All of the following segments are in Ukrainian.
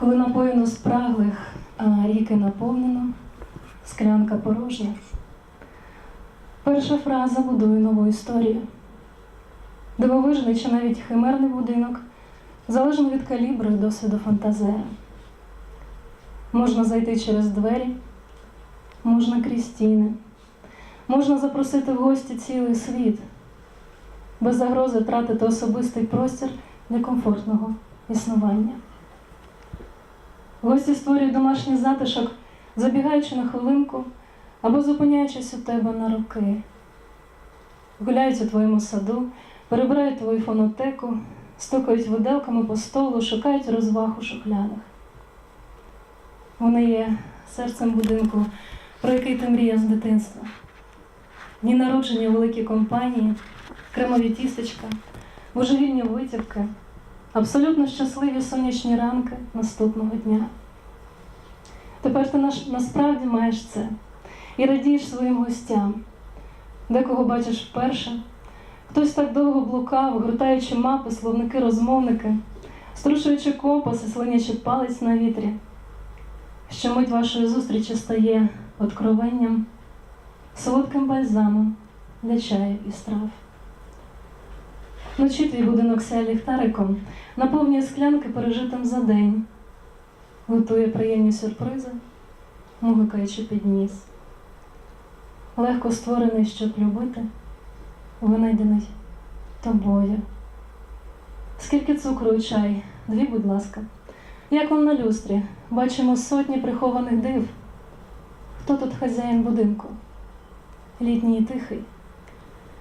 Коли напоїно спраглих, ріки наповнено, склянка порожня. Перша фраза будує нову історію. Дивовижний чи навіть химерний будинок залежно від калібру і досвіду фантазера. Можна зайти через двері, можна крізь стіни, можна запросити в гості цілий світ, без загрози втратити особистий простір для комфортного існування. Гості створюють домашній затишок, забігаючи на хвилинку або зупиняючись у тебе на роки. Гуляють у твоєму саду, перебирають твою фонотеку, стукають виделками по столу, шукають розваг у шухлядах. Вони є серцем будинку, про який ти мріяв з дитинства. Дні народження у великій компанії, кремові тістечка, божевільні витівки, абсолютно щасливі сонячні ранки наступного дня. Тепер ти насправді маєш це і радієш своїм гостям, декого бачиш вперше. Хтось так довго блукав, гортаючи мапи, словники, розмовники, струшуючи компас і слинячи палець на вітрі. Що мить вашої зустрічі стає откровенням, солодким бальзамом для чаю і страв. Вночі твій будинок сяє ліхтариком, наповнює склянки пережитим за день, готує приємні сюрпризи, мугикаючи під ніс. Легко створений, щоб любити, винайдений тобою. Скільки цукру у чай? Дві, будь ласка. Як вам на люстрі? Бачимо сотні прихованих див. Хто тут хазяїн будинку? Літній і тихий,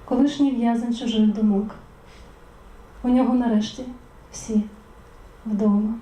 колишній в'язень чужих думок. У нього нарешті всі вдома.